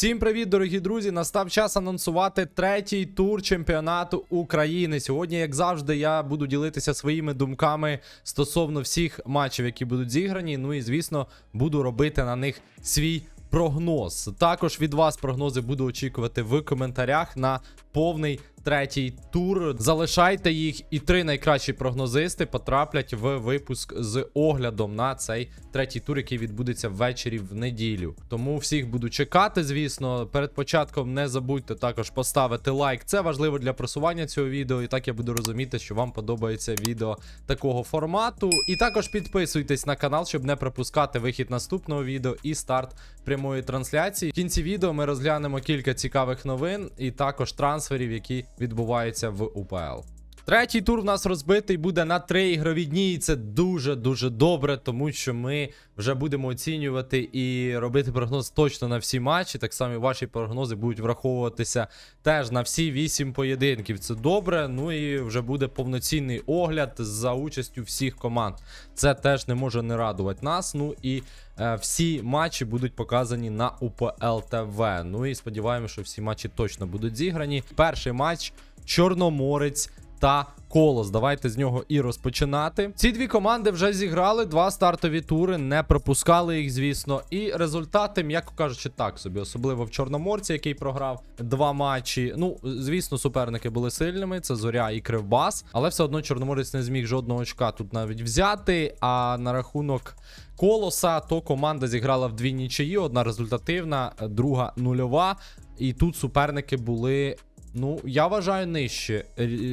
Всім привіт, дорогі друзі! Настав час анонсувати третій тур чемпіонату України. Сьогодні, як завжди, я буду ділитися своїми думками стосовно всіх матчів, які будуть зіграні. Ну і звісно, буду робити на них свій прогноз. Також від вас прогнози буду очікувати в коментарях на повний третій тур. Залишайте їх, і три найкращі прогнозисти потраплять в випуск з оглядом на цей третій тур, який відбудеться ввечері в неділю. Тому всіх буду чекати, звісно. Перед початком не забудьте також поставити лайк. Це важливо для просування цього відео. І так я буду розуміти, що вам подобається відео такого формату. І також підписуйтесь на канал, щоб не пропускати вихід наступного відео і старт прямої трансляції. В кінці відео ми розглянемо кілька цікавих новин і також трансферів, які відбуваються в УПЛ. Третій тур в нас розбитий буде на три ігрові дні, і це дуже дуже добре, тому що ми вже будемо оцінювати і робити прогноз точно на всі матчі. Так само і ваші прогнози будуть враховуватися теж на всі вісім поєдинків. Це добре. Ну і вже буде повноцінний огляд за участю всіх команд. Це теж не може не радувати нас. Ну і е, всі матчі будуть показані на УПЛ ТВ. Ну і сподіваємося, що всі матчі точно будуть зіграні. Перший матч Чорноморець та Колос. Давайте з нього і розпочинати. Ці дві команди вже зіграли два стартові тури, не пропускали їх, звісно. І результати, м'яко кажучи, так собі, особливо в Чорноморці, який програв два матчі. Ну, звісно, суперники були сильними. Це Зоря і Кривбас. Але все одно Чорноморець не зміг жодного очка тут навіть взяти. А на рахунок. Колоса, то команда зіграла в дві нічиї, одна результативна, друга нульова. І тут суперники були Ну, я вважаю нижче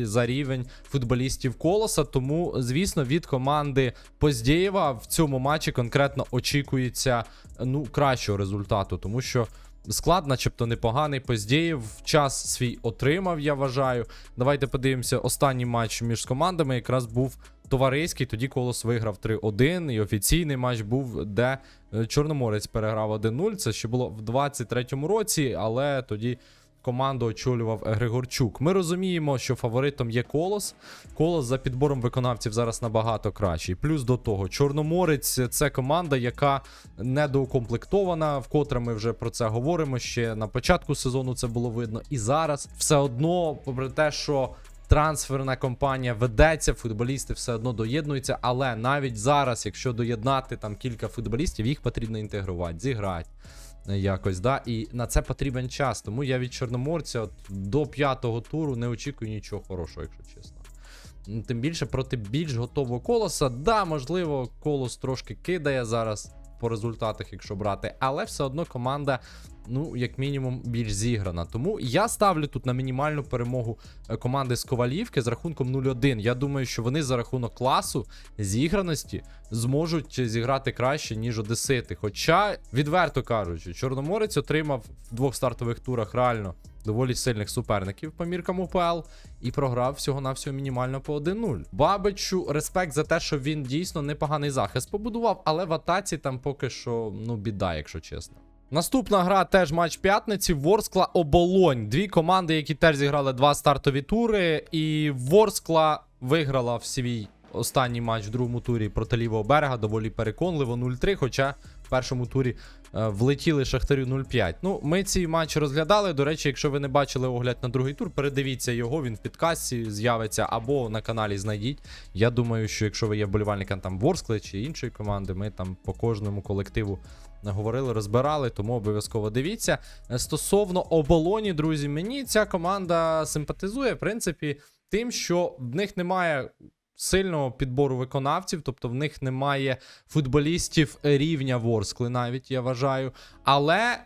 за рівень футболістів колоса. Тому, звісно, від команди Поздєєва в цьому матчі конкретно очікується ну, кращого результату, тому що. Склад, начебто, непоганий. Поздєєв час свій отримав, я вважаю. Давайте подивимося. Останній матч між командами якраз був товариський. Тоді колос виграв 3-1. І офіційний матч був, де е, Чорноморець переграв 1-0. Це ще було в 23-му році, але тоді команду очолював Григорчук. Ми розуміємо, що фаворитом є Колос. Колос за підбором виконавців зараз набагато кращий. Плюс до того, Чорноморець це команда, яка недоукомплектована, вкотре ми вже про це говоримо. Ще на початку сезону це було видно. І зараз все одно, попри те, що. Трансферна кампанія ведеться, футболісти все одно доєднуються, але навіть зараз, якщо доєднати там кілька футболістів, їх потрібно інтегрувати, зіграти якось, да, і на це потрібен час. Тому я від Чорноморця до п'ятого туру не очікую нічого хорошого, якщо чесно. Тим більше проти більш готового колоса. Да, можливо, колос трошки кидає зараз по результатах, якщо брати, але все одно команда, ну, як мінімум, більш зіграна. Тому я ставлю тут на мінімальну перемогу е, команди з Ковалівки з рахунком 0-1. Я думаю, що вони за рахунок класу, зіграності зможуть зіграти краще, ніж Одесити. Хоча, відверто кажучи, Чорноморець отримав в двох стартових турах реально доволі сильних суперників по міркам УПЛ і програв всього-навсього мінімально по 1-0. Бабичу респект за те, що він дійсно непоганий захист побудував, але в атаці там поки що ну біда, якщо чесно. Наступна гра теж матч п'ятниці. Ворскла Оболонь. Дві команди, які теж зіграли два стартові тури. І Ворскла виграла в свій останній матч в другому турі проти лівого берега. Доволі переконливо 0-3. Хоча в першому турі е, влетіли Шахтарю 0-5. Ну, ми ці матчі розглядали. До речі, якщо ви не бачили огляд на другий тур, передивіться його. Він в підкасті з'явиться або на каналі знайдіть. Я думаю, що якщо ви є вболівальником там Ворскли чи іншої команди, ми там по кожному колективу говорили, розбирали, тому обов'язково дивіться. Е, Стосовно оболоні, друзі, мені ця команда симпатизує, в принципі, тим, що в них немає. Сильного підбору виконавців, тобто в них немає футболістів рівня Ворскли, навіть я вважаю. Але,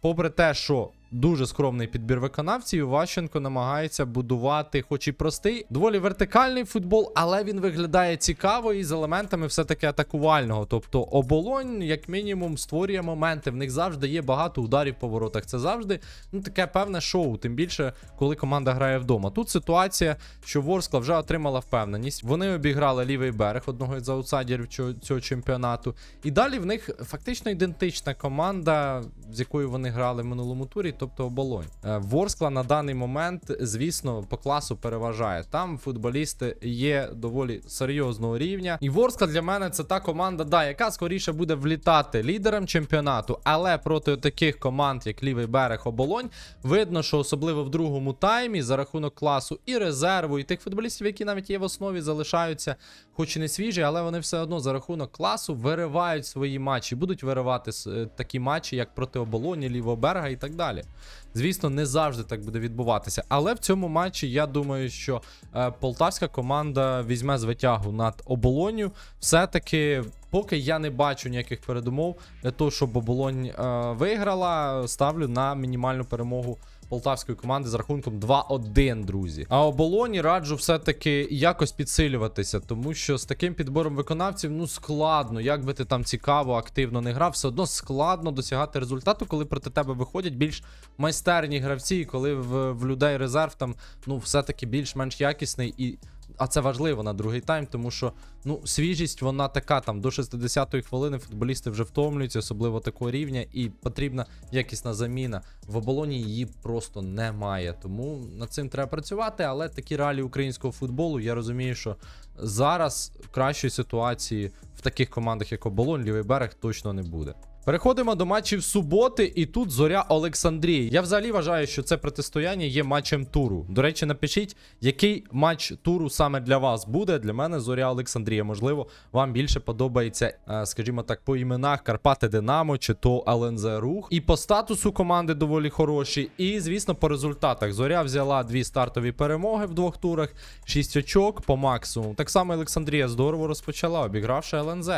попри те, що дуже скромний підбір виконавців, Ващенко намагається будувати, хоч і простий, доволі вертикальний футбол, але він виглядає цікаво і з елементами все-таки атакувального. Тобто оболонь, як мінімум, створює моменти. В них завжди є багато ударів по воротах. Це завжди ну, таке певне шоу, тим більше, коли команда грає вдома. Тут ситуація, що Ворскла вже отримала впевненість. Вони обіграли лівий берег одного із аутсайдерів цього, чемпіонату. І далі в них фактично ідентична команда, з якою вони грали в минулому турі. Тобто оболонь. Е, Ворскла на даний момент, звісно, по класу переважає. Там футболісти є доволі серйозного рівня. І Ворскла для мене це та команда, да, яка скоріше буде влітати лідером чемпіонату, але проти таких команд, як Лівий берег Оболонь, видно, що особливо в другому таймі за рахунок класу і резерву, і тих футболістів, які навіть є в основі, залишаються, хоч і не свіжі, але вони все одно за рахунок класу виривають свої матчі, будуть виривати е, такі матчі, як проти Оболоні, Лівого берега і так далі. Звісно, не завжди так буде відбуватися. Але в цьому матчі я думаю, що е, полтавська команда візьме звитягу над оболонью. Все-таки, поки я не бачу ніяких передумов для того, щоб оболонь е, виграла, ставлю на мінімальну перемогу. Полтавської команди з рахунком 2-1, друзі. А оболоні раджу все-таки якось підсилюватися, тому що з таким підбором виконавців ну складно. Як би ти там цікаво, активно не грав, все одно складно досягати результату, коли проти тебе виходять більш майстерні гравці, і коли в, в людей резерв там ну все-таки більш-менш якісний і. А це важливо на другий тайм, тому що ну свіжість вона така там до 60-ї хвилини футболісти вже втомлюються, особливо такого рівня, і потрібна якісна заміна. В оболоні її просто немає. Тому над цим треба працювати. Але такі реалії українського футболу, я розумію, що зараз кращої ситуації в таких командах, як оболонь, лівий берег, точно не буде. Переходимо до матчів суботи, і тут зоря Олександрії. Я взагалі вважаю, що це протистояння є матчем туру. До речі, напишіть, який матч туру саме для вас буде. Для мене зоря Олександрія. Можливо, вам більше подобається, е, скажімо так, по іменах Карпати Динамо чи то ЛНЗ Рух. І по статусу команди доволі хороші. І, звісно, по результатах. Зоря взяла дві стартові перемоги в двох турах, шість очок по максимуму. Так само Олександрія здорово розпочала, обігравши ЛНЗ.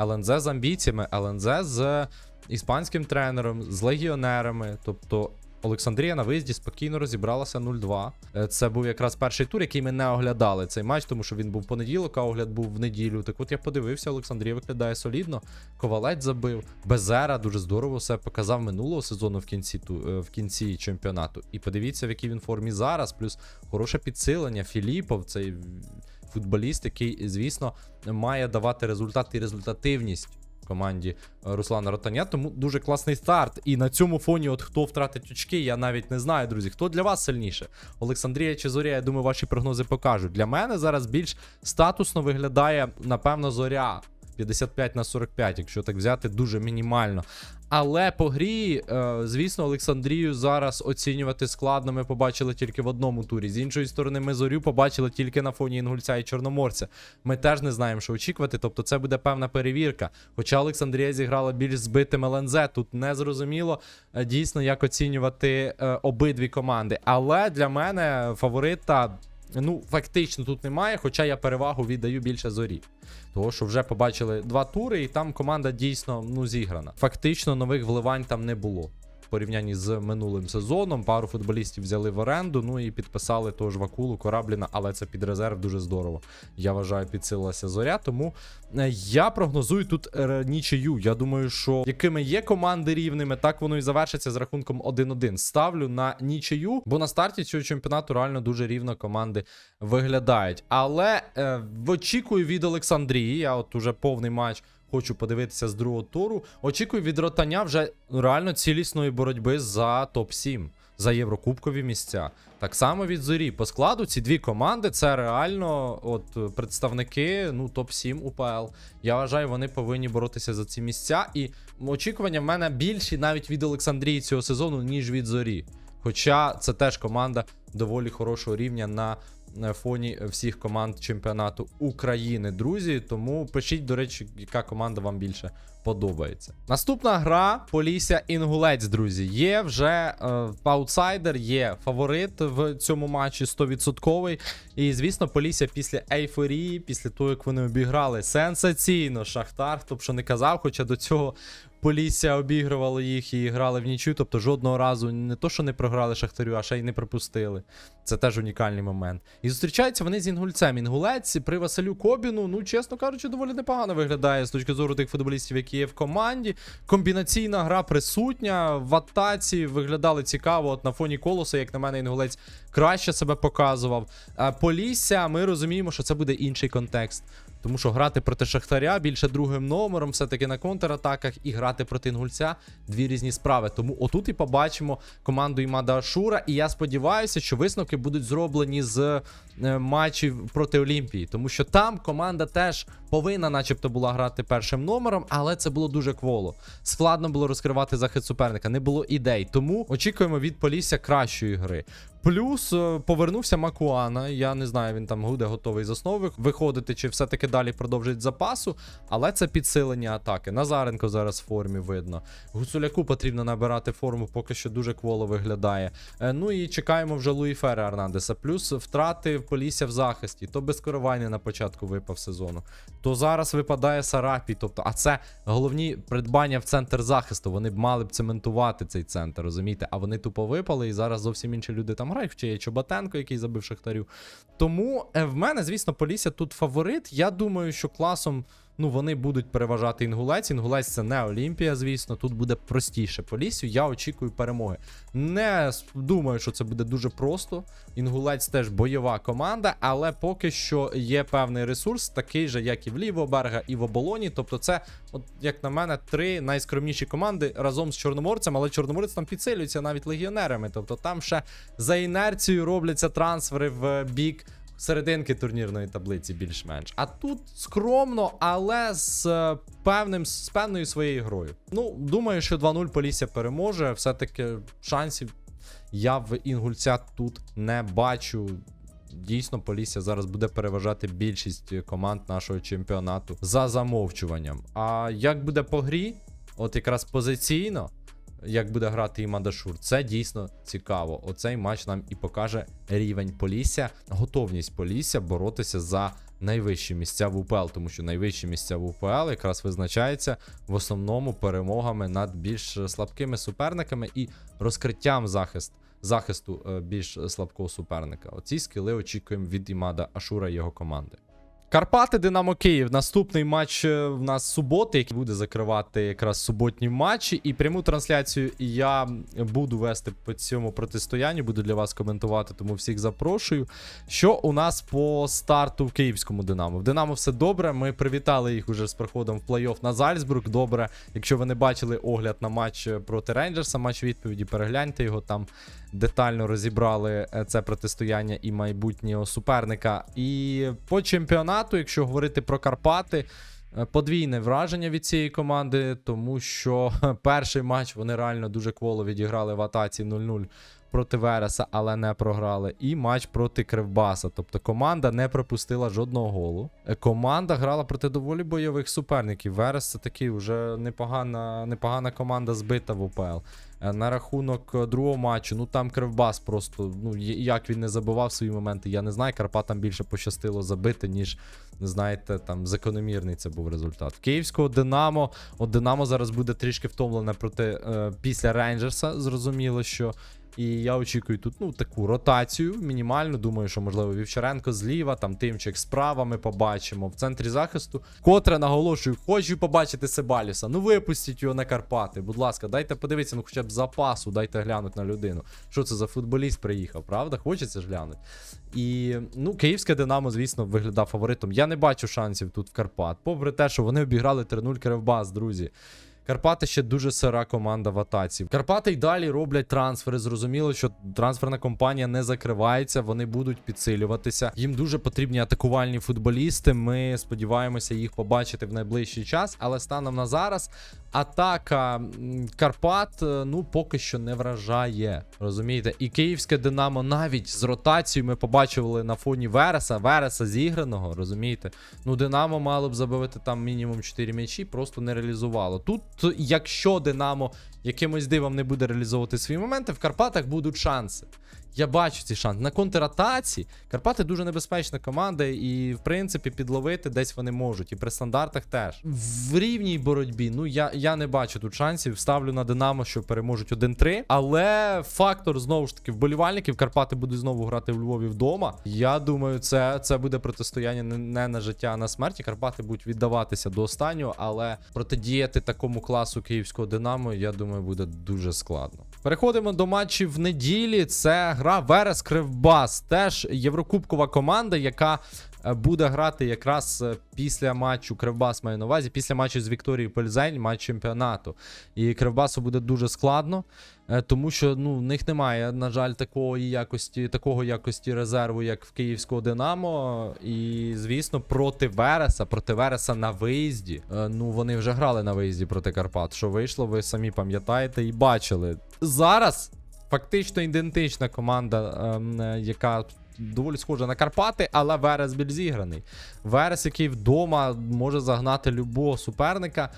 ЛНЗ з амбіціями, ЛНЗ з іспанським тренером, з легіонерами. Тобто Олександрія на виїзді спокійно розібралася 0-2. Е, Це був якраз перший тур, який ми не оглядали цей матч, тому що він був понеділок, а огляд був в неділю. Так от я подивився, Олександрія виглядає солідно. Ковалець забив. Безера дуже здорово все показав минулого сезону в кінці ту- е, в кінці чемпіонату. І подивіться, в якій він формі зараз. Плюс хороше підсилення. Філіпов, цей футболіст, який, звісно, має давати результат і результативність команді е, Руслана Ротаня. Тому дуже класний старт. І на цьому фоні, от хто втратить очки, я навіть не знаю, друзі. Хто для вас сильніше? Олександрія чи Зоря? Я думаю, ваші прогнози покажуть. Для мене зараз більш статусно виглядає, напевно, зоря. 55 на 45, якщо так взяти, дуже мінімально. Але по грі, е, звісно, Олександрію зараз оцінювати складно. Ми побачили тільки в одному турі. З іншої сторони, ми зорю побачили тільки на фоні Інгульця і Чорноморця. Ми теж не знаємо, що очікувати. Тобто, це буде певна перевірка. Хоча Олександрія зіграла більш збитим ЛНЗ. Тут не зрозуміло е, дійсно, як оцінювати е, обидві команди. Але для мене фаворита. Ну, фактично тут немає, хоча я перевагу віддаю більше зорі. Того, що вже побачили два тури, і там команда дійсно ну, зіграна. Фактично нових вливань там не було. Порівнянні з минулим сезоном. Пару футболістів взяли в оренду, ну і підписали того ж Вакулу, Корабліна, але це під резерв дуже здорово. Я вважаю, підсилилася зоря. Тому е, я прогнозую тут е, нічию. Я думаю, що якими є команди рівними, так воно і завершиться з рахунком 1-1. Ставлю на нічию, бо на старті цього чемпіонату реально дуже рівно команди виглядають. Але е, очікую від Олександрії. Я от уже повний матч. Хочу подивитися з другого туру. Очікую від ротання вже реально цілісної боротьби за топ-7, за єврокубкові місця. Так само від зорі. По складу ці дві команди це реально от представники ну, топ-7 УПЛ. Я вважаю, вони повинні боротися за ці місця. І очікування в мене більші навіть від Олександрії цього сезону, ніж від зорі. Хоча це теж команда доволі хорошого рівня на фоні всіх команд чемпіонату України, друзі. Тому пишіть, до речі, яка команда вам більше подобається. Наступна гра Полісся Інгулець, друзі. Є вже е, аутсайдер, є фаворит в цьому матчі 100%. І, звісно, Полісся після ейфорії, після того, як вони обіграли сенсаційно Шахтар, хто б що не казав, хоча до цього. Полісся обігрувало їх і грали в нічю, тобто жодного разу не то, що не програли Шахтарю, а ще й не пропустили. Це теж унікальний момент. І зустрічаються вони з інгульцем. Інгулець при Василю Кобіну, ну, чесно кажучи, доволі непогано виглядає з точки зору тих футболістів, які є в команді. Комбінаційна гра присутня. В атаці виглядали цікаво. От на фоні колоса, як на мене, інгулець краще себе показував. А Полісся, ми розуміємо, що це буде інший контекст. Тому що грати проти Шахтаря більше другим номером, все-таки на контратаках, і грати проти Інгульця дві різні справи. Тому отут і побачимо команду Імада Ашура. І я сподіваюся, що висновки будуть зроблені з е, матчів проти Олімпії, тому що там команда теж повинна, начебто, була грати першим номером, але це було дуже кволо. Складно було розкривати захист суперника, не було ідей. Тому очікуємо від Полісся кращої гри. Плюс е, повернувся Макуана. Я не знаю, він там буде готовий з основи виходити, чи все-таки далі продовжить запасу. Але це підсилення атаки. Назаренко зараз в формі видно. Гуцуляку потрібно набирати форму, поки що дуже кволо виглядає. Е, Ну і чекаємо вже Луї Фера Арнандеса. Плюс втрати в Полісся в захисті. То без Коровайни на початку випав сезону. То зараз випадає Сарапій. Тобто, а це головні придбання в центр захисту. Вони б мали б цементувати цей центр, розумієте? А вони тупо випали, і зараз зовсім інші люди там грають. чи є Чоботенко, який забив Шахтарю. Тому е, в мене, звісно, Полісся тут фаворит. Я думаю, що класом. Ну, вони будуть переважати інгулець. Інгулець це не Олімпія, звісно. Тут буде простіше Поліссю. Я очікую перемоги. Не думаю, що це буде дуже просто. Інгулець теж бойова команда, але поки що є певний ресурс, такий же, як і в Лівоберга, і в оболоні. Тобто, це, от як на мене, три найскромніші команди разом з Чорноморцем, але Чорноморець там підсилюється навіть легіонерами. Тобто там ще за інерцією робляться трансфери в бік серединки турнірної таблиці більш-менш. А тут скромно, але з е, певним з певною своєю грою. Ну, думаю, що 2-0 Полісся переможе. Все-таки шансів я в інгульця тут не бачу. Дійсно, Полісся зараз буде переважати більшість команд нашого чемпіонату за замовчуванням. А як буде по грі, от якраз позиційно, як буде грати і Мадашур, це дійсно цікаво. Оцей матч нам і покаже рівень Полісся, готовність Полісся боротися за найвищі місця в УПЛ, тому що найвищі місця в УПЛ якраз визначаються в основному перемогами над більш слабкими суперниками і розкриттям захист. Захисту е, більш слабкого суперника. Оці скіли очікуємо від Імада Ашура і його команди. Карпати Динамо Київ. Наступний матч е, в нас суботи, який буде закривати якраз суботні матчі. І пряму трансляцію я буду вести по цьому протистоянню. Буду для вас коментувати, тому всіх запрошую. Що у нас по старту в київському Динамо? В Динамо все добре. Ми привітали їх уже з проходом в плей-офф на Зальцбург. Добре. Якщо ви не бачили огляд на матч проти Рейнджерса, матч відповіді, перегляньте його там. Детально розібрали е, це протистояння і майбутнього суперника. І по чемпіонату, якщо говорити про Карпати, е, подвійне враження від цієї команди, тому що перший матч вони реально дуже кволо відіграли в атаці 0-0 проти Вереса, але не програли. І матч проти Кривбаса. Тобто команда не пропустила жодного голу. Е, Команда грала проти доволі бойових суперників. Верес це такий вже непогана, непогана команда збита в УПЛ. Е, На рахунок е, другого матчу, ну там Кривбас просто, ну як він не забивав свої моменти, я не знаю. Карпатам більше пощастило забити, ніж, знаєте, там закономірний це був результат. Київського Динамо. От Динамо зараз буде трішки втомлене проти е, після Рейнджерса, зрозуміло, що. І я очікую тут ну таку ротацію мінімальну. Думаю, що можливо Вівчаренко зліва, там Тимчик справа ми побачимо. В центрі захисту. Котре наголошую, хочу побачити Себаліса. Ну випустіть його на Карпати. Будь ласка, дайте подивитися, ну хоча б запасу, дайте глянути на людину. Що це за футболіст приїхав, правда? Хочеться ж глянути. І ну, київське Динамо, звісно, виглядав фаворитом. Я не бачу шансів тут в Карпат. Попри те, що вони обіграли 3-0 Кривбас, друзі. Карпати ще дуже сира команда в атаці. Карпати й далі роблять трансфери. Зрозуміло, що трансферна компанія не закривається, вони будуть підсилюватися. Їм дуже потрібні атакувальні футболісти. Ми сподіваємося їх побачити в найближчий час. Але станом на зараз атака Карпат е, ну поки що не вражає. Розумієте? І київське Динамо навіть з ротацією ми побачили на фоні Вереса, Вереса зіграного. Розумієте? Ну, Динамо мало б забивати там мінімум 4 м'ячі, просто не реалізувало. Тут, якщо Динамо якимось дивом не буде реалізовувати свої моменти, в Карпатах будуть шанси. Я бачу ці шанси. На контратаці Карпати дуже небезпечна команда, і, в принципі, підловити десь вони можуть. І при стандартах теж. В рівній боротьбі, ну я, я не бачу тут шансів. Ставлю на Динамо, що переможуть 1-3. Але фактор знову ж таки вболівальників. Карпати будуть знову грати в Львові вдома. Я думаю, це, це буде протистояння не на життя, а на смерті. Карпати будуть віддаватися до останнього, але протидіяти такому класу київського Динамо, я думаю, буде дуже складно. Переходимо до матчів в неділі. Це гра Верес Кривбас. Теж єврокубкова команда, яка буде грати якраз е, після матчу Кривбас маю на увазі, після матчу з Вікторією Пельзень, матч чемпіонату. І Кривбасу буде дуже складно, е, тому що ну, в них немає, на жаль, такої якості, такого якості резерву, як в Київського Динамо. І, звісно, проти Вереса, проти Вереса на виїзді. е, Ну, вони вже грали на виїзді проти Карпат. Що вийшло, ви самі пам'ятаєте і бачили. Зараз фактично ідентична команда, ем, е, яка. Доволі схожа на Карпати, але Верес більш зіграний. Верес, який вдома може загнати любого суперника.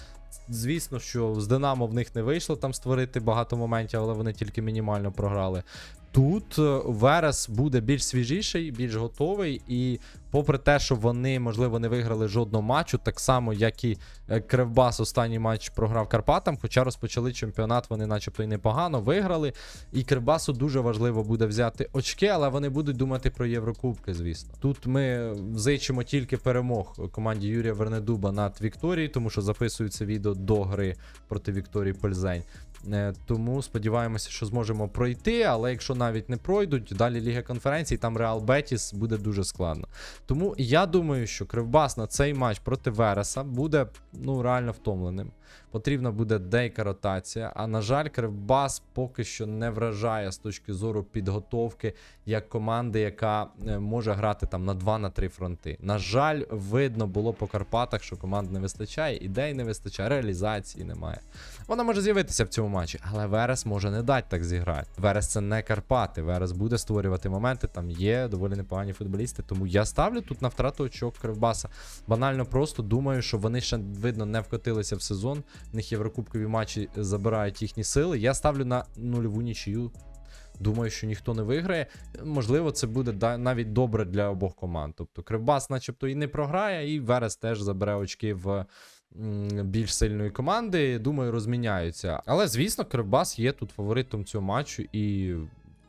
Звісно, що з Динамо в них не вийшло там створити багато моментів, але вони тільки мінімально програли. Тут е, Верес буде більш свіжіший, більш готовий, і попри те, що вони, можливо, не виграли жодного матчу, так само, як і е, Кривбас останній матч програв Карпатам, хоча розпочали чемпіонат, вони начебто і непогано виграли. І Кривбасу дуже важливо буде взяти очки, але вони будуть думати про Єврокубки, звісно. Тут ми зичимо тільки перемог команді Юрія Вернедуба над Вікторією, тому що записують це відео до гри проти Вікторії Пользень. Е, Тому сподіваємося, що зможемо пройти. Але якщо навіть не пройдуть, далі Ліга конференцій, там Реал Бетіс буде дуже складно. Тому я думаю, що Кривбас на цей матч проти Вереса буде ну реально втомленим. Потрібна буде деяка ротація. А на жаль, Кривбас поки що не вражає з точки зору підготовки як команди, яка е, може грати там на 2 на 3 фронти. На жаль, видно було по Карпатах, що команд не вистачає, ідей не вистачає, реалізації немає. Вона може з'явитися в цьому матчі, але Верес може не дати так зіграти. Верес це не Карпати. Верес буде створювати моменти. Там є доволі непогані футболісти. Тому я ставлю тут на втрату очок Кривбаса. Банально просто думаю, що вони ще видно не вкотилися в сезон. В них єврокубкові матчі забирають їхні сили. Я ставлю на нульову нічию. Думаю, що ніхто не виграє. Можливо, це буде навіть добре для обох команд. Тобто Кривбас, начебто, і не програє, і Верес теж забере очки в більш сильної команди. Думаю, розміняються. Але, звісно, Кривбас є тут фаворитом цього матчу, і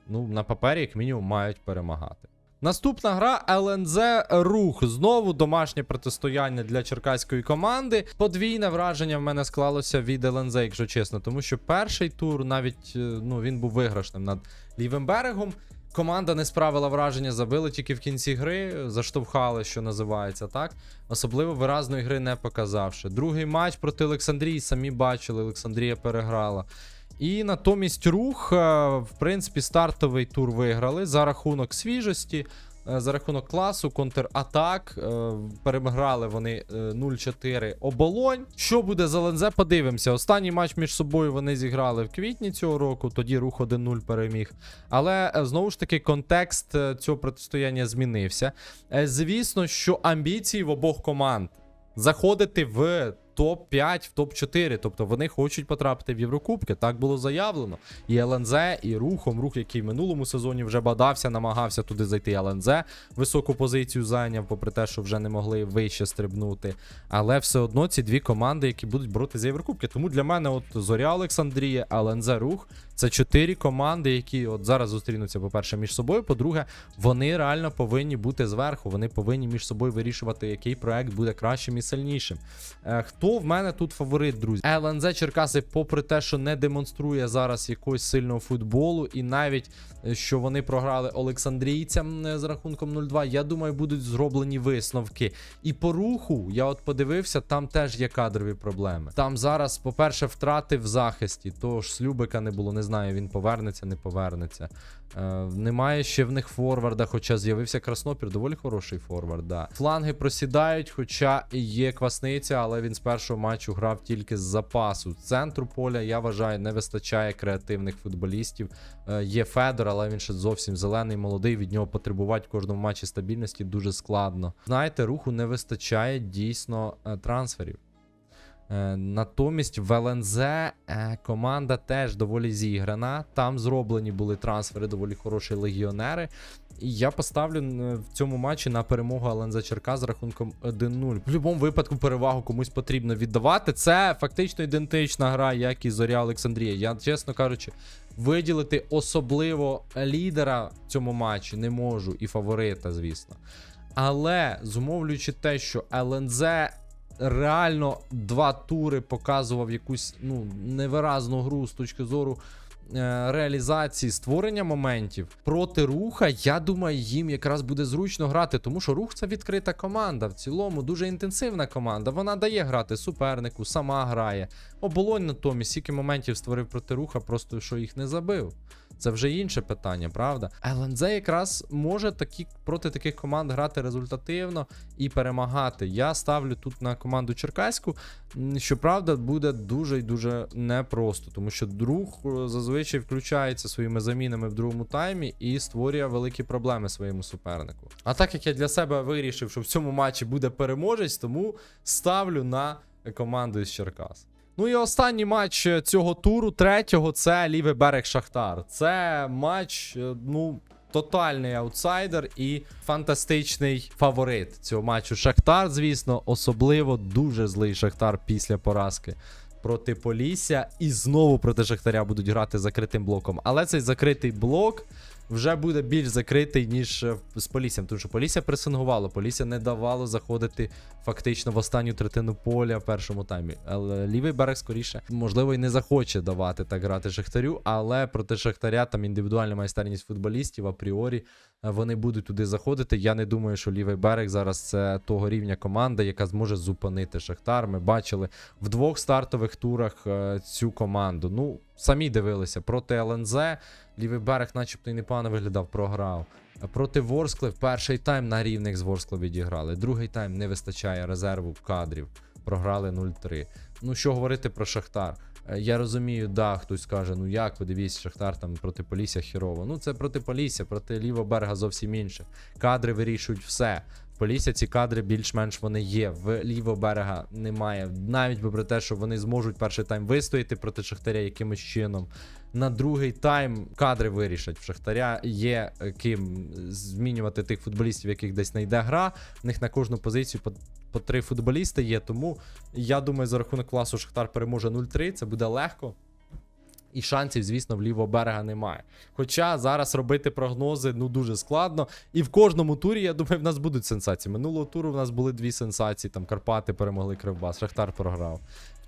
ну, на папері, як мінімум, мають перемагати. Наступна гра ЛНЗ Рух. Знову домашнє протистояння для черкаської команди. Подвійне враження в мене склалося від ЛНЗ, якщо чесно, тому що перший тур навіть е, ну, він був виграшним над лівим берегом. Команда не справила враження, забили тільки в кінці гри, заштовхали, що називається, так. Особливо виразної гри не показавши. Другий матч проти Олександрії, самі бачили, Олександрія переграла. І натомість рух, е, в принципі, стартовий тур виграли за рахунок свіжості, за рахунок класу, контратак. е, Переграли вони е, 0-4 оболонь. Що буде з ЛНЗ? Подивимося. Останній матч між собою вони зіграли в квітні цього року, тоді рух 1-0 переміг. Але е, знову ж таки контекст е, цього протистояння змінився. Е, Звісно, що амбіції в обох команд заходити в топ-5, в топ-4. Тобто вони хочуть потрапити в Єврокубки. Так було заявлено. І ЛНЗ, і рухом, рух, який в минулому сезоні вже бадався, намагався туди зайти. ЛНЗ високу позицію зайняв, попри те, що вже не могли вище стрибнути. Але все одно ці дві команди, які будуть боротися за Єврокубки. Тому для мене, от Зоря Олександрія, ЛНЗ Рух. Це чотири команди, які от зараз зустрінуться, по-перше, між собою. По-друге, вони реально повинні бути зверху. Вони повинні між собою вирішувати, який проект буде кращим і сильнішим. Е, хто в мене тут фаворит, друзі? ЛНЗ Черкаси, попри те, що не демонструє зараз якогось сильного футболу, і навіть що вони програли Олександрійцям е, з рахунком 0-2, я думаю, будуть зроблені висновки. І по руху, я от подивився, там теж є кадрові проблеми. Там зараз, по-перше, втрати в захисті. Тож Слюбика не було, не знаю, він повернеться, не повернеться. Е, немає ще в них форварда, хоча з'явився Краснопір, доволі хороший форвард. Да. Фланги просідають, хоча і є квасниця, але він з першого матчу грав тільки з запасу. Центру поля, я вважаю, не вистачає креативних футболістів. Е, є Федор, але він ще зовсім зелений, молодий. Від нього потребувати в кожному матчі стабільності дуже складно. Знаєте, руху не вистачає дійсно е, трансферів. Е, Натомість в ЛНЗ е, команда теж доволі зіграна. Там зроблені були трансфери, доволі хороші легіонери. І я поставлю в цьому матчі на перемогу ЛНЗ Черка з рахунком 1-0. В будь-якому випадку перевагу комусь потрібно віддавати. Це фактично ідентична гра, як і Зоря Олександрія. Я, чесно кажучи, виділити особливо лідера в цьому матчі не можу і фаворита, звісно. Але зумовлюючи те, що ЛНЗ реально два тури показував якусь ну невиразну гру з точки зору е, реалізації створення моментів проти руха, я думаю, їм якраз буде зручно грати, тому що рух це відкрита команда. В цілому дуже інтенсивна команда. Вона дає грати супернику, сама грає. Оболонь натомість стільки моментів створив проти руха, просто що їх не забив. Це вже інше питання, правда? ЛНЗ якраз може такі проти таких команд грати результативно і перемагати. Я ставлю тут на команду Черкаську. Щоправда, буде дуже і дуже непросто, тому що друг е, зазвичай включається своїми замінами в другому таймі і створює великі проблеми своєму супернику. А так як я для себе вирішив, що в цьому матчі буде переможець, тому ставлю на команду із Черкас. Ну і останній матч е, цього туру, третього, це лівий берег Шахтар. Це матч, е, ну. Тотальний аутсайдер і фантастичний фаворит цього матчу. Шахтар, звісно, особливо дуже злий Шахтар після поразки проти Полісся. І знову проти Шахтаря будуть грати закритим блоком. Але цей закритий блок вже буде більш закритий, ніж е, з Поліссям. Тому що Полісся пресингувало, Полісся не давало заходити фактично в останню третину поля в першому таймі. Але лівий берег скоріше, можливо, і не захоче давати так грати Шахтарю, але проти Шахтаря там індивідуальна майстерність футболістів апріорі е, вони будуть туди заходити. Я не думаю, що лівий берег зараз це того рівня команда, яка зможе зупинити Шахтар. Ми бачили в двох стартових турах е, цю команду. Ну, самі дивилися проти ЛНЗ. Лівий берег, начебто, і непогано виглядав, програв. Проти Ворскли перший тайм на рівних з Ворскли відіграли. Другий тайм не вистачає резерву кадрів. Програли 0-3. Ну що говорити про Шахтар? Е, Я розумію, да, хтось скаже, ну як, подивіться, Шахтар там проти Полісся хірово. Ну це проти Полісся, проти лівого берега зовсім інше. Кадри вирішують все. Полісся ці кадри більш-менш вони є. В лівого берега немає. Навіть попри те, що вони зможуть перший тайм вистояти проти Шахтаря якимось чином. На другий тайм кадри вирішать. В Шахтаря є е, ким змінювати тих футболістів, яких десь не йде гра. В них на кожну позицію по, по три футболісти є. Тому я думаю, за рахунок класу Шахтар переможе 0-3. Це буде легко. І шансів, звісно, в лівого берега немає. Хоча зараз робити прогнози ну дуже складно. І в кожному турі, я думаю, в нас будуть сенсації. Минулого туру в нас були дві сенсації. Там Карпати перемогли Кривбас, Шахтар програв.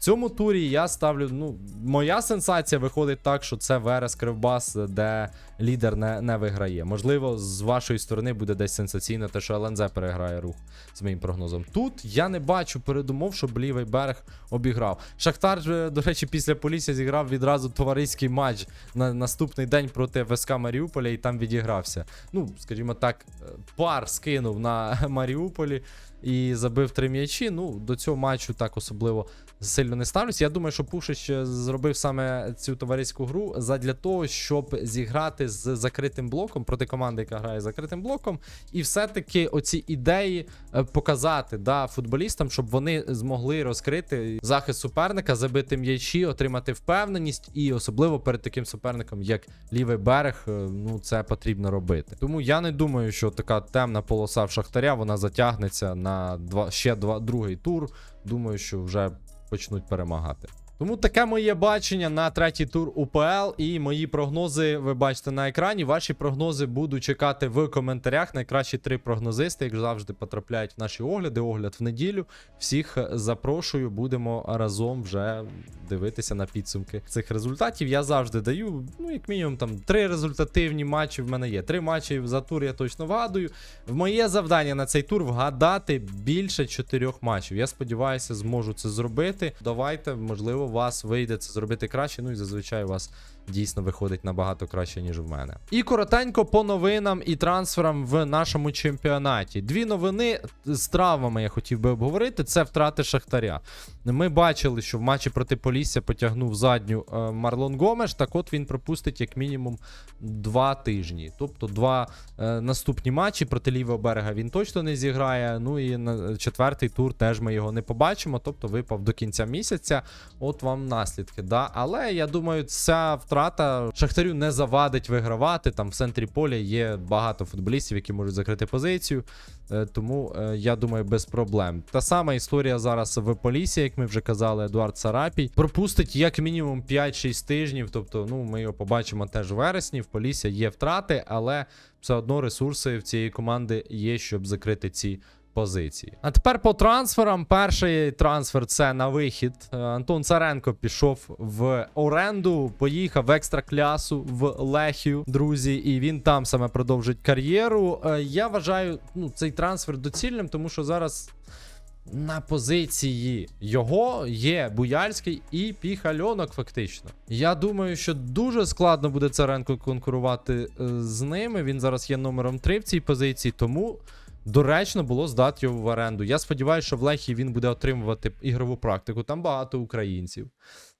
Цьому турі я ставлю. Ну, моя сенсація виходить так, що це Верес Кривбас, де лідер не, не виграє. Можливо, з вашої сторони буде десь сенсаційно, те, що ЛНЗ переграє рух з моїм прогнозом. Тут я не бачу передумов, щоб лівий берег обіграв. Шахтар, до речі, після Полісся зіграв відразу товариський матч на наступний день проти ВСК Маріуполя і там відігрався. Ну, скажімо так, е, пар скинув на Маріуполі і забив три м'ячі. Ну, до цього матчу так особливо сильно не ставлюсь. Я думаю, що Пушич зробив саме цю товариську гру задля того, щоб зіграти з закритим блоком проти команди, яка грає з закритим блоком, і все-таки оці ідеї е, показати да, футболістам, щоб вони змогли розкрити захист суперника, забити м'ячі, отримати впевненість, і особливо перед таким суперником, як лівий берег, е, ну це потрібно робити. Тому я не думаю, що така темна полоса в Шахтаря вона затягнеться на два ще два другий тур. Думаю, що вже почнуть перемагати. Тому таке моє бачення на третій тур УПЛ і мої прогнози ви бачите на екрані. Ваші прогнози буду чекати в коментарях. Найкращі три прогнозисти, як завжди, потрапляють в наші огляди. Огляд в неділю. Всіх запрошую, будемо разом вже дивитися на підсумки цих результатів. Я завжди даю, ну, як мінімум, там три результативні матчі в мене є. Три матчі за тур я точно вгадую. Моє завдання на цей тур вгадати більше чотирьох матчів. Я сподіваюся, зможу це зробити. Давайте, можливо, у вас вийде це зробити краще. Ну і зазвичай у вас дійсно виходить набагато краще, ніж в мене. І коротенько по новинам і трансферам в нашому чемпіонаті. Дві новини з травмами я хотів би обговорити. Це втрати Шахтаря. Ми бачили, що в матчі проти Полісся потягнув задню е, Марлон Гомеш. Так от він пропустить як мінімум два тижні. Тобто два е, наступні матчі проти лівого берега він точно не зіграє. Ну і на четвертий тур теж ми його не побачимо. Тобто випав до кінця місяця. От вам наслідки. Да? Але я думаю, ця втрата Шахтарю не завадить вигравати. Там в центрі поля є багато футболістів, які можуть закрити позицію. Е, Тому е, я думаю, без проблем. Та сама історія зараз в Полісі, як ми вже казали, Едуард Сарапій. Пропустить як мінімум 5-6 тижнів. Тобто, ну ми його побачимо теж в вересні. В Полісся є втрати, але все одно ресурси в цієї команди є, щоб закрити ці позиції. А тепер по трансферам. Перший трансфер це на вихід. Е, Антон Царенко пішов в оренду, поїхав в екстраклясу в Лехію, друзі, і він там саме продовжить кар'єру. Е, Я вважаю ну, цей трансфер доцільним, тому що зараз. На позиції його є Буяльський і Піхальонок, фактично. Я думаю, що дуже складно буде Царенко конкурувати е, з ними. Він зараз є номером 3 в цій позиції, тому доречно було здати його в оренду. Я сподіваюся, що в Лехі він буде отримувати ігрову практику. Там багато українців.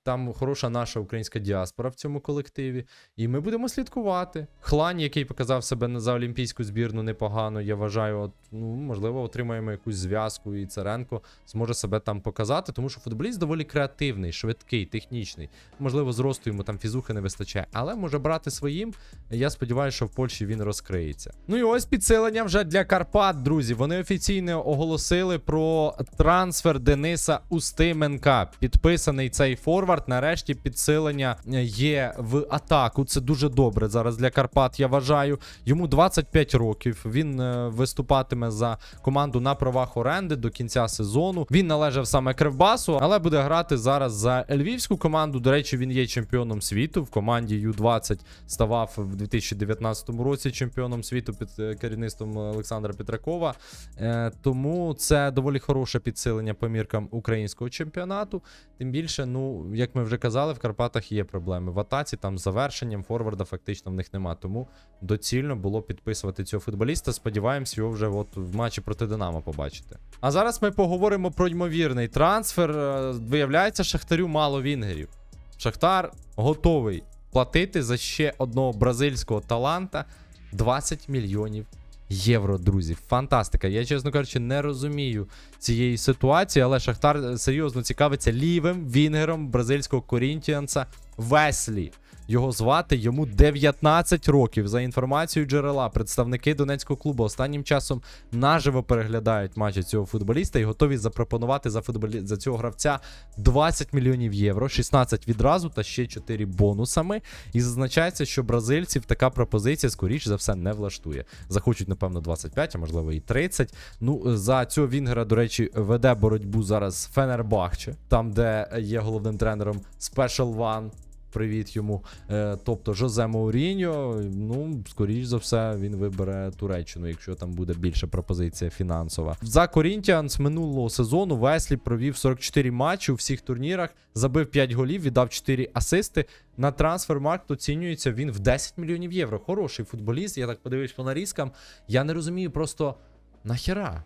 Там хороша наша українська діаспора в цьому колективі. І ми будемо слідкувати. Хлань, який показав себе за олімпійську збірну непогано, я вважаю, от, ну, можливо, отримаємо якусь зв'язку, і Царенко зможе себе там показати, тому що футболіст доволі креативний, швидкий, технічний. Можливо, зросту йому там фізухи не вистачає, але може брати своїм. Я сподіваюся, що в Польщі він розкриється. Ну і ось підсилення вже для Карпат, друзі. Вони офіційно оголосили про трансфер Дениса Устименка. Підписаний цей форвард. Нарешті підсилення є в атаку. Це дуже добре зараз для Карпат. Я вважаю. Йому 25 років. Він е, виступатиме за команду на правах оренди до кінця сезону. Він належав саме Кривбасу, але буде грати зараз за львівську команду. До речі, він є чемпіоном світу в команді Ю-20 ставав в 2019 році чемпіоном світу під е, керівництвом Олександра Петракова. Е, тому це доволі хороше підсилення по міркам українського чемпіонату. Тим більше, ну як ми вже казали, в Карпатах є проблеми. В атаці там з завершенням форварда фактично в них нема. Тому доцільно було підписувати цього футболіста. Сподіваємось, його вже от в матчі проти Динамо побачити. А зараз ми поговоримо про ймовірний трансфер. Е, Виявляється, Шахтарю мало вінгерів. Шахтар готовий платити за ще одного бразильського таланта 20 мільйонів євро, друзі. Фантастика. Я, чесно кажучи, не розумію цієї ситуації, але Шахтар е, серйозно цікавиться лівим вінгером бразильського корінтіанса Веслі. Його звати йому 19 років. За інформацією джерела, представники донецького клубу останнім часом наживо переглядають матчі цього футболіста і готові запропонувати за футболі... за цього гравця 20 мільйонів євро, 16 відразу та ще 4 бонусами. І зазначається, що бразильців така пропозиція, скоріш за все, не влаштує. Захочуть, напевно, 25, а можливо і 30. Ну, за цього Вінгера, до речі, веде боротьбу зараз Фенербахче, там, де є головним тренером Special One. Привіт йому. Е, тобто Жозе Мауріньо, ну, скоріш за все, він вибере Туреччину, якщо там буде більша пропозиція фінансова. За Корінтіанс минулого сезону Веслі провів 44 матчі у всіх турнірах, забив 5 голів, віддав 4 асисти. На трансфермаркт оцінюється він в 10 мільйонів євро. Хороший футболіст. Я так подивився по нарізкам. Я не розумію просто нахера.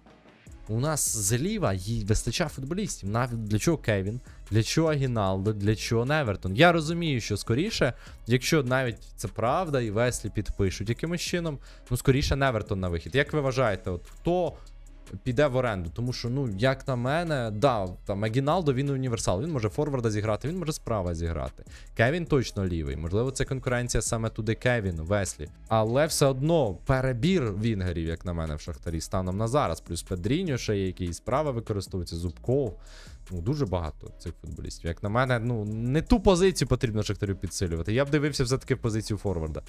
У нас зліва їй вистачає футболістів. Навіть для чого Кевін, для чого Агіналдо, для чого Невертон. Я розумію, що скоріше, якщо навіть це правда, і Веслі підпишуть якимось чином, ну скоріше Невертон на вихід. Як ви вважаєте, от хто піде в оренду? Тому що, ну, як на мене, да, там Агіналдо він універсал. Він може форварда зіграти, він може справа зіграти. Кевін точно лівий. Можливо, це конкуренція саме туди Кевін, Веслі. Але все одно перебір вінгерів, як на мене, в Шахтарі станом на зараз. Плюс Педріньо ще є який справа використовується, Зубков. Ну, дуже багато цих футболістів. Як на мене, ну не ту позицію потрібно Шахтарю підсилювати. Я б дивився все-таки в позицію форварда.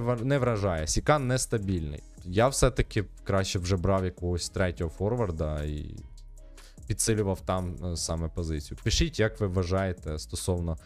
Ва- не вражає, Сікан нестабільний. Я все-таки краще вже брав якогось третього форварда і підсилював там е, саме позицію. Пишіть, як ви вважаєте стосовно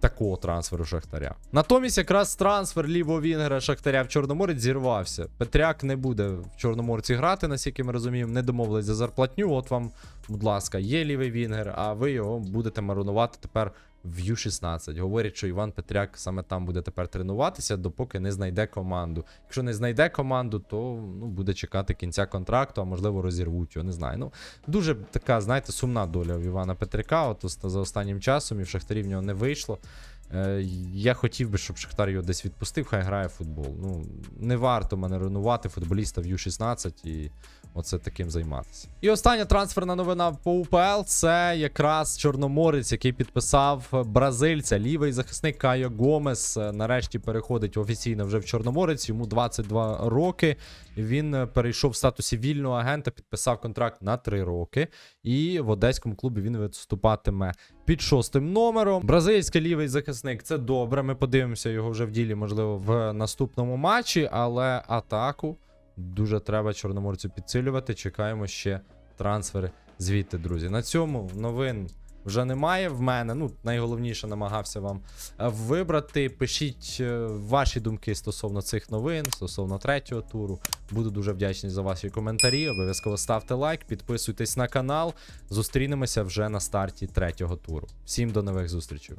такого трансферу Шахтаря. Натомість, якраз трансфер лівого вінгера Шахтаря в Чорноморець зірвався. Петряк не буде в Чорноморці грати, наскільки ми розуміємо, не домовились за зарплатню. От вам, будь ласка, є лівий вінгер, а ви його будете маринувати тепер в Ю-16. Говорять, що Іван Петряк саме там буде тепер тренуватися, допоки не знайде команду. Якщо не знайде команду, то ну, буде чекати кінця контракту, а можливо розірвуть його. Не знаю. Ну, дуже така, знаєте, сумна доля в Івана Петряка. От за останнім часом і в Шахтарі в нього не вийшло. Е, я хотів би, щоб Шахтар його десь відпустив, хай грає в футбол. Ну, не варто мене руйнувати футболіста в Ю-16 і оце таким займатися. І остання трансферна новина по УПЛ це якраз Чорноморець, який підписав бразильця. Лівий захисник Кайо Гомес е, нарешті переходить офіційно вже в Чорноморець. Йому 22 роки. Він е, перейшов в статусі вільного агента, підписав контракт на 3 роки. І в одеському клубі він виступатиме під шостим номером. Бразильський лівий захисник це добре. Ми подивимося його вже в ділі, можливо, в наступному матчі, але атаку Дуже треба чорноморцю підсилювати. Чекаємо ще трансфери звідти, друзі. На цьому новин вже немає в мене. Ну, найголовніше намагався вам е, вибрати. Пишіть е, ваші думки стосовно цих новин, стосовно третього туру. Буду дуже вдячний за ваші коментарі. Обов'язково ставте лайк, підписуйтесь на канал. Зустрінемося вже на старті третього туру. Всім до нових зустрічей.